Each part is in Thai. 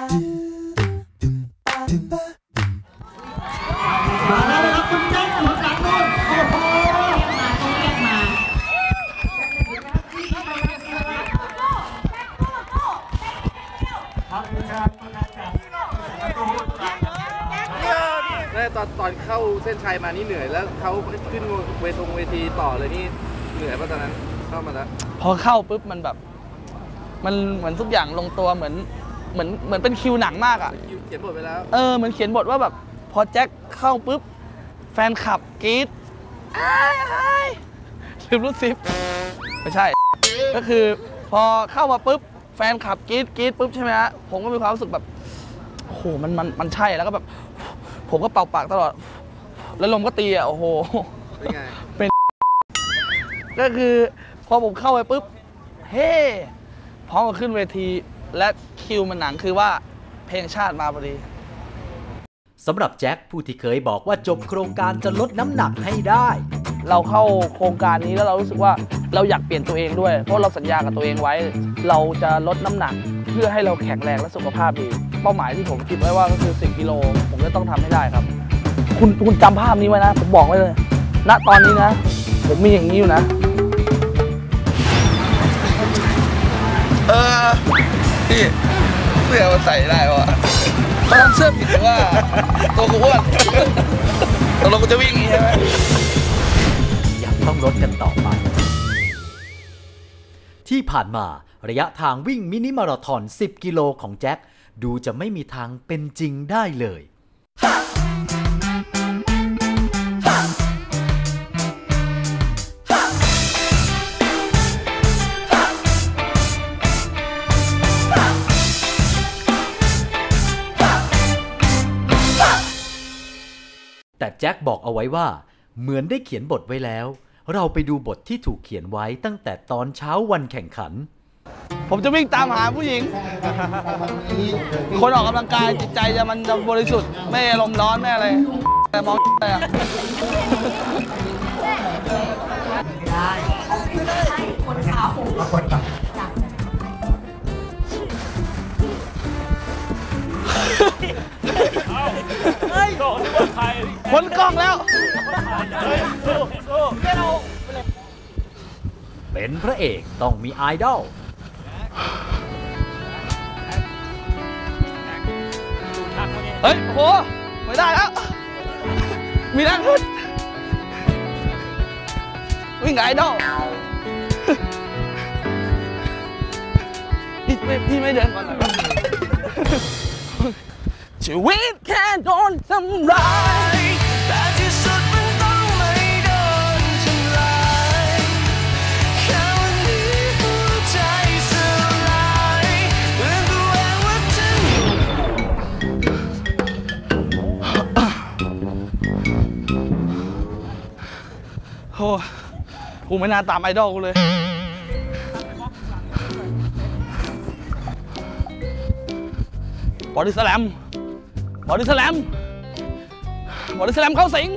มาแล้วนะครับคุณแจ็คอยู่ข้างหลังนู่นโอ้โหครับคุณชาติประธานจากประตูกลางแล้วตอนตอนเข้าเส้นชัยมานี่เหนื่อยแล้วเขาขึ้นเวทงเวทีต่อเลยนี่เหนื่อยป่ะตอนนั้นเข้ามาแล้ว พอเข้าปุ๊บมันแบบ มันเหมือนทุกอย่างลงตัวเหมือน เหมือนเหมือนเป็นคิวหนังมากอะคิวเขียนบทไปแล้ว เออเหมือนเขียนบทว่าแบบ พอแจ็คเข้าปุ๊บ แฟนคลับกรี๊ดอ้ายอ้ายลืมรูดซิปไม่ใช่ ก็คือพอเข้ามาปุ๊บ แฟนคลับกรี๊ดกรี๊ดปุ๊บใช่ไหมฮะผมก็มีความรู้สึกแบบโอ้โหมันมันมันใช่แล้วก็แบบ ผมก็เป่าปากตลอด แล้วลมก็ตีอะโอ้โหเป็นไงก็คือพอผมเข้าไปปุ๊บเฮ้พร้อมกับขึ้นเวที และคิวมันหนังคือว่าเพลงชาติมาพอดีสำหรับแจ็คผู้ที่เคยบอกว่าจบโครงการจะลดน้ำหนักให้ได้ เราเข้าโครงการนี้แล้วเรารู้สึกว่าเราอยากเปลี่ยนตัวเองด้วย เพราะเราสัญญากับตัวเองไว้ เราจะลดน้ำหนัก เพื่อให้เราแข็งแรงและสุขภาพดี เป้าหมายที่ผมคิดไว้ว่าก็คือ 10กิโลผมจะต้องทำให้ได้ครับ คุณคุณจำภาพนี้ไว้นะ ผมบอกไว้เลย ณตอนนี้นะ ผมมีอย่างนี้อยู่นะ เออ พี่เสื้อมันใส่ได้วะเขาทำเสื้อผิดหรือว่า ตัวกูอ้วนตกลงกูจะวิ่งนี้ใช่ไหมยังต้องลดกันต่อไป ที่ผ่านมาระยะทางวิ่งมินิมาราทอน 10 กิโลของแจ็คดูจะไม่มีทางเป็นจริงได้เลย แต่แจ็คบอกเอาไว้ว่า เหมือนได้เขียนบทไว้แล้ว เราไปดูบทที่ถูกเขียนไว้ตั้งแต่ตอนเช้าวันแข่งขัน ผมจะวิ่งตามหาผู้หญิง คนออกกำลังกายจิตใจจะมันจะบริสุทธิ์ ไม่อารมณ์ร้อน ไม่อะไร แต่มองอะไรอะ พ้นกล้องแล้วเป็นพระเอกต้องมีไอดอลเฮ้ย โห ไม่ได้แล้ว มีแรงขึ้นวิ่งกับไอดอลพี่ไม่พี่ไม่เดินก่อนหน่อยวะ ชีวิตแค่โดนทำร้ายแต่ที่สุดมันต้องไม่โดนทำลายแค่วันนี้หัวใจสลายเพื่อตัวเองว่าฉันโอ้กูไม่น่าตามไอดอลกูเลยบอดี้สแลม บอดี้สแลมบอดี้สแลมเข้าสิง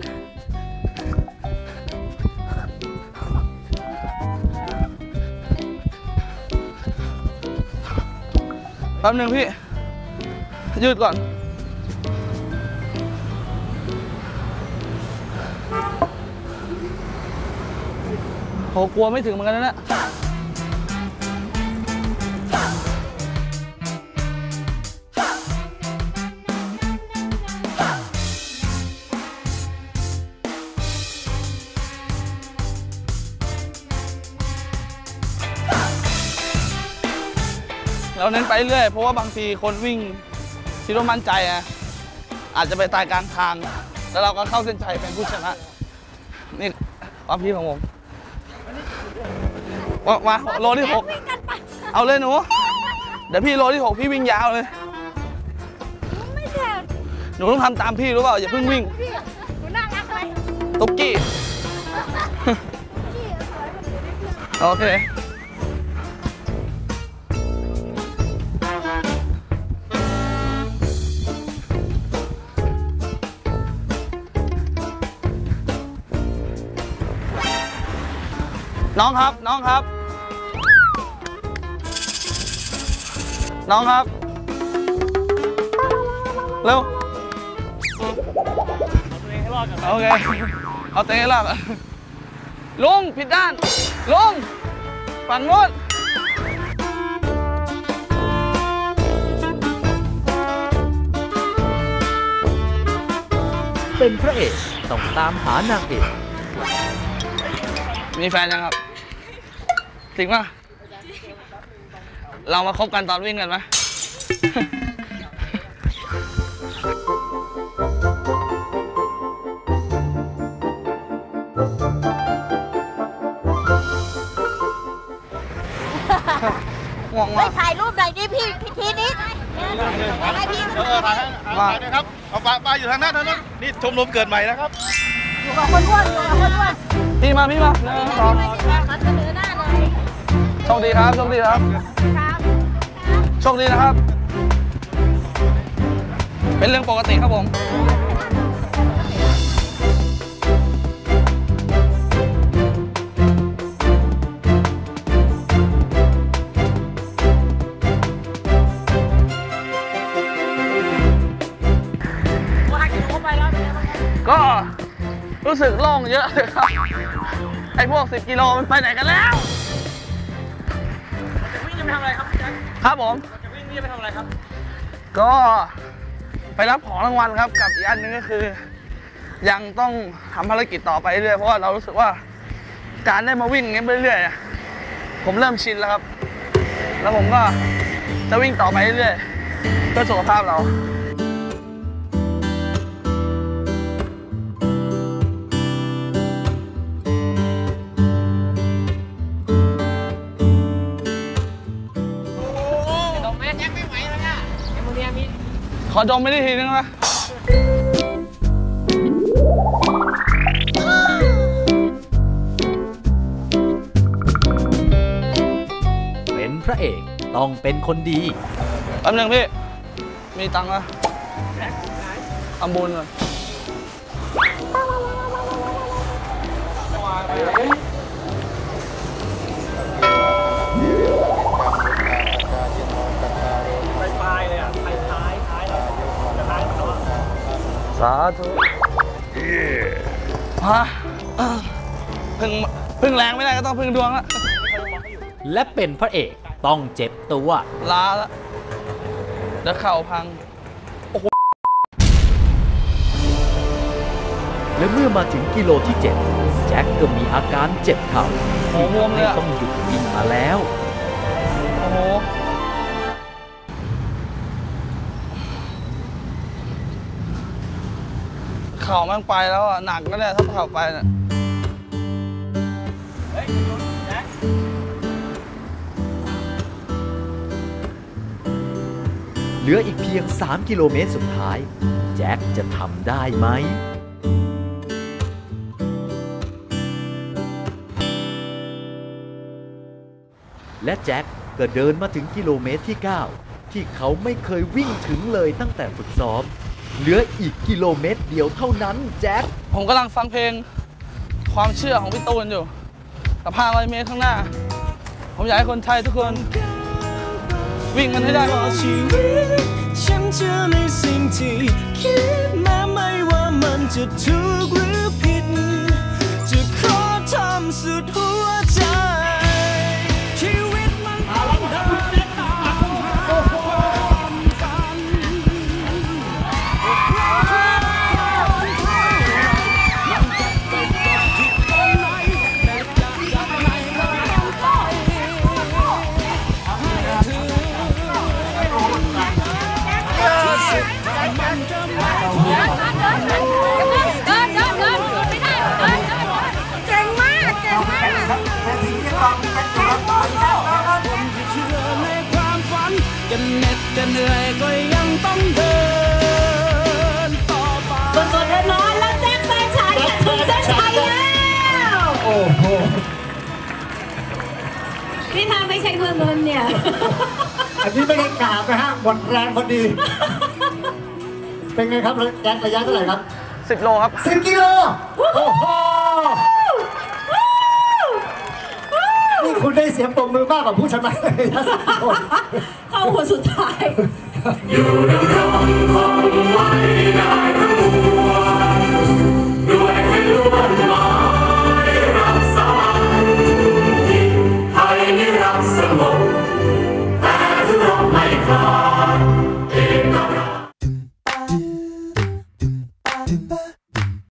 แป๊บนึงพี่ ยืดก่อนโหกลัวไม่ถึงเหมือนกันนะ เราเน้นไปเรื่อยเพราะว่าบางทีคนวิ่งคิดว่ามั่นใจอะอาจจะไปตายกลางทาง แล้วเราก็เข้าเส้นชัยเป็นผู้ชนะนี่ความพีของผมมามาโลที่หกเอาเลยหนู เดี๋ยวพี่โลที่หกพี่วิ่งยาวเลยไม่แถวหนูต้องทำตามพี่รู้เปล่าอย่าเพิ่งวิ่งพี่หนูน่ารักไหมตุ๊กกี้พี่สวยกว่าหนูนิดนึงโอเค น้องครับ น้องครับ น้องครับ เร็ว โอเค เอาตัวเองให้รอดก่อนลุงผิดด้านลุงฝั่งนู้น เป็นพระเอกต้องตามหานางเอก มีแฟนยังครับจริงป่ะเรามาคบกันตอนวิ่งกันไหมง่วงไปมากถ่ายรูปหน่อยดิพี่พิธีนี้ให้พี่เออถ่ายให้มาถ่ายด้วยครับเอาปลาปลาอยู่ทางหน้าทางนั้นนี่ชมรมเกิดใหม่นะครับ อยู่กับคนอ้วนอยู่กับคนอ้วนพี่มาพี่มาหนึ่งสองมาเสนอหน้าเลยโชคดีครับโชคดีครับครับโชคดีนะครับ เป็นเรื่องปกติครับผมก็รู้สึกโล่งเยอะเลยครับไอ้ พวก 10 กิโลมันไปไหนกันแล้ววิ่งจะไปทำอะไรครับครับผม จะวิ่งนี่จะไปทำอะไรครับ ก็ไปรับของรางวัลครับกับอีกอันหนึงก็คือ ยังต้องทำภารกิจต่อไปเรื่อยเพราะว่าเรารู้สึกว่าการได้มาวิ่งอย่างเงี้ยไปเรื่อยๆอะผมเริ่มชินแล้วครับ แล้วผมก็จะวิ่งต่อไปเรื่อยๆเพื่อสุขภาพเรา ขอดมไม่ได้ทีนึงนะเป็นพระเอกต้องเป็นคนดีแป๊บนึงพี่ มีตังค์นะทำบุญก่อนาธุฮะพึ่งพึ่งแรงไม่ได้ก็ต้องพึ่งดวงละและเป็นพระเอกต้องเจ็บตัวล้าแล้วเดี๋ยวเข่าพัง และเมื่อมาถึงกิโลที่ 7 แจ็คก็มีอาการเจ็บเข่าโอ้บวมเลยอะ ต้องหยุดวิ่งมาแล้ว โอ้โห ข่ามันไปแล้วอะหนักก็ได้ถ้าเข่าไปเนี่ยเหลืออีกเพียง 3 กิโลเมตรสุดท้าย แจ็คจะทำได้ไหม และแจ็คก็เดินมาถึงกิโลเมตรที่ 9 ที่เขาไม่เคยวิ่งถึงเลยตั้งแต่ฝึกซ้อม เหลืออีกกิโลเมตรเดียวเท่านั้นแจ็ค ผมกำลังฟังเพลงความเชื่อของพี่ตูนอยู่กับ500เมตรข้างหน้า ผมอยากให้คนไทยทุกคน วิ่งมันให้ได้ต่อชีวิตฉันเชื่อในสิ่งที่คิดแม้ไม่ว่ามันจะถูกหรือผิด จะขอทำสุดหัวใจ เหน็ดจะเหนื่อยก็ยังต้องเดินต่อไปสดๆร้อนแล้วแจ็คแฟนฉันจะถึงเส้นชัยแล้วโอ้โหนี่ทางไม่ใช่เมืองนนเนี่ย อันนี้ไม่ได้กราบนะฮะหมดแรงพอดี เป็นไงครับแจ็คระยะเท่าไหร่ครับ 10 โลครับสิบกิโล โอ้โห คุณได้เสียงปรบมือมากกว่าผู้ชนะเลยนะสิบคน เข้าคนสุดท้าย อยู่ดำรงคงไว้ได้